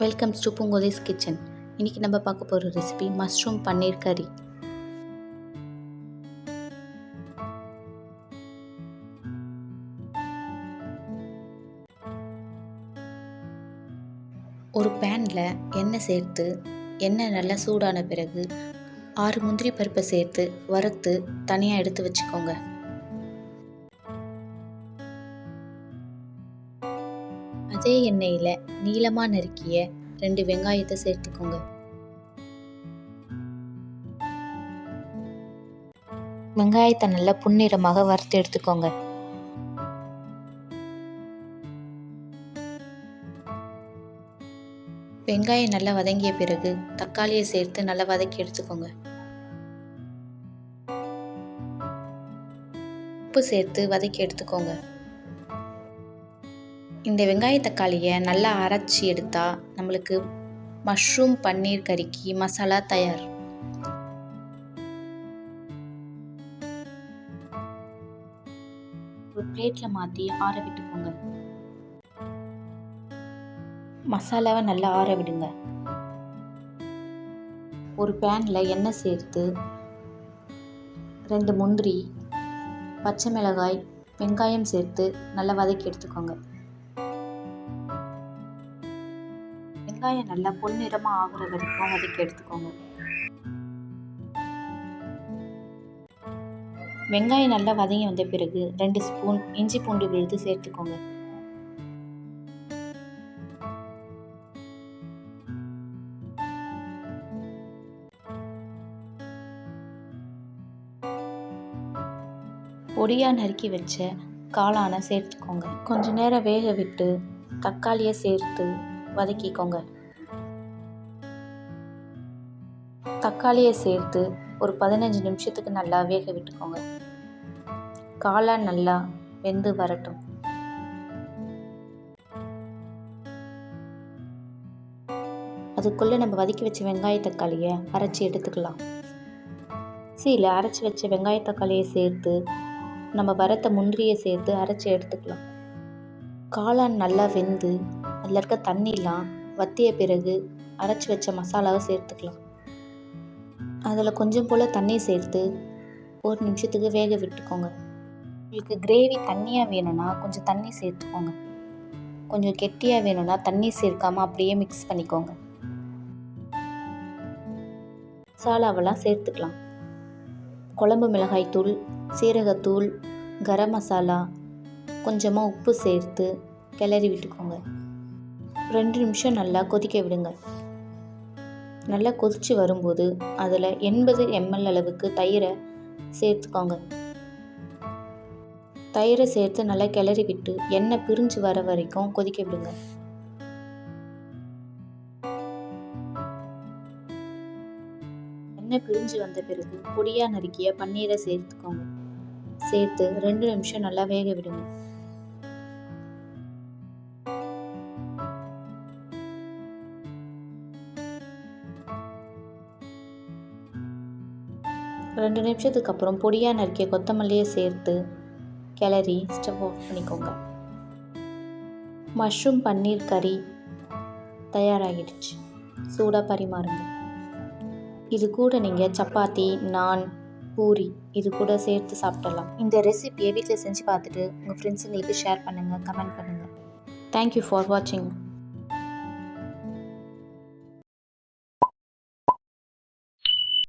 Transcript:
Welcome to பூங்கோதேஸ் kitchen. இன்றைக்கி நம்ம பார்க்க போகிற ரெசிபி மஷ்ரூம் பன்னீர் கறி ஒரு பேனில் எண்ணெய் சேர்த்து எண்ணெய் நல்லா சூடான பிறகு ஆறு முந்திரி பருப்பை சேர்த்து வறுத்து தனியாக எடுத்து வச்சுக்கோங்க. அதே எண்ணெயில் நீளமாக நறுக்கிய ரெண்டு வெங்காயத்தை சேர்த்துக்கோங்க. வெங்காயத்தை நல்லா புன்னிறமாக வறுத்து எடுத்துக்கோங்க. வெங்காயம் நல்லா வதங்கிய பிறகு தக்காளியை சேர்த்து நல்லா வதக்கி எடுத்துக்கோங்க. உப்பு சேர்த்து வதக்கி எடுத்துக்கோங்க. இந்த வெங்காய தக்காளியை நல்லா அரைச்சி எடுத்தால் நம்மளுக்கு மஷ்ரூம் பன்னீர் கறிக்கு மசாலா தயார். ஒரு பிளேட்டில் மாற்றி ஆற விட்டுக்கோங்க. மசாலாவை நல்லா ஆற விடுங்க. ஒரு பேனில் எண்ணெய் சேர்த்து ரெண்டு முந்திரி பச்சை மிளகாய் வெங்காயம் சேர்த்து நல்லா வதக்கி எடுத்துக்கோங்க. வெங்காயம் நல்லா பொன்னிறமாக ஆகுற வரைக்கும் வதக்கி எடுத்துக்கோங்க. வெங்காயம் நல்லா வதங்கி வந்த பிறகு ரெண்டு ஸ்பூன் இஞ்சி பூண்டு விழுது சேர்த்துக்கோங்க. பொடியாக நறுக்கி வச்ச காளானை சேர்த்துக்கோங்க. கொஞ்ச நேரம் வேக விட்டு தக்காளியை சேர்த்து வதக்கிக்கோங்க. தக்காளியை சேர்த்து ஒரு பதினஞ்சு நிமிஷத்துக்கு நல்லா வேக விட்டுக்கோங்க. காளான் நல்லா வெந்து வரட்டும். அதுக்குள்ளே நம்ம வதக்கி வச்ச வெங்காய தக்காளியை அரைச்சி எடுத்துக்கலாம். சீல அரைச்சி வச்ச வெங்காய தக்காளியை சேர்த்து நம்ம வரத்த முந்திரியை சேர்த்து அரைச்சி எடுத்துக்கலாம். காளான் நல்லா வெந்து அதில் இருக்க தண்ணிலாம் வத்திய பிறகு அரைச்சி வச்ச மசாலாவை சேர்த்துக்கலாம். அதில் கொஞ்சம் போல் தண்ணி சேர்த்து ஒரு நிமிஷத்துக்கு வேக விட்டுக்கோங்க. உங்களுக்கு கிரேவி தண்ணியாக வேணும்னா கொஞ்சம் தண்ணி சேர்த்துக்கோங்க. கொஞ்சம் கெட்டியாக வேணும்னா தண்ணி சேர்க்காமல் அப்படியே மிக்ஸ் பண்ணிக்கோங்க. மசாலாவெல்லாம் சேர்த்துக்கலாம். குழம்பு மிளகாய் தூள் சீரகத்தூள் கரம் மசாலா கொஞ்சமாக உப்பு சேர்த்து கிளறி விட்டுக்கோங்க. ரெண்டு நிமிஷம் நல்லா கொதிக்க விடுங்க. நல்லா கொதித்து வரும்போது அதில் எண்பது எம்எல் அளவுக்கு தயிரை சேர்த்துக்கோங்க. தயிரை சேர்த்து நல்லா கிளறி விட்டு எண்ணெய் பிரிஞ்சு வர வரைக்கும் கொதிக்க விடுங்க. எண்ணெய் பிரிஞ்சு வந்த பிறகு பொடியாக நறுக்கிய பன்னீரை சேர்த்துக்கோங்க. சேர்த்து ரெண்டு நிமிஷம் நல்லா வேக விடுங்க. ரெண்டு நிமிஷத்துக்கு அப்புறம் பொடியாக நறுக்கிய கொத்தமல்லியை சேர்த்து கிளறி ஸ்டவ் ஆஃப் பண்ணிக்கோங்க. மஷ்ரூம் பன்னீர் கறி தயாராகிடுச்சு. சூடாக பரிமாறுங்க. இது கூட நீங்கள் சப்பாத்தி நான் பூரி இது கூட சேர்த்து சாப்பிடலாம். இந்த ரெசிபியை வீட்டில் செஞ்சு பார்த்துட்டு உங்கள் ஃப்ரெண்ட்ஸுங்களுக்கு ஷேர் பண்ணுங்கள் கமெண்ட் பண்ணுங்கள் தேங்க்யூ ஃபார் வாட்சிங்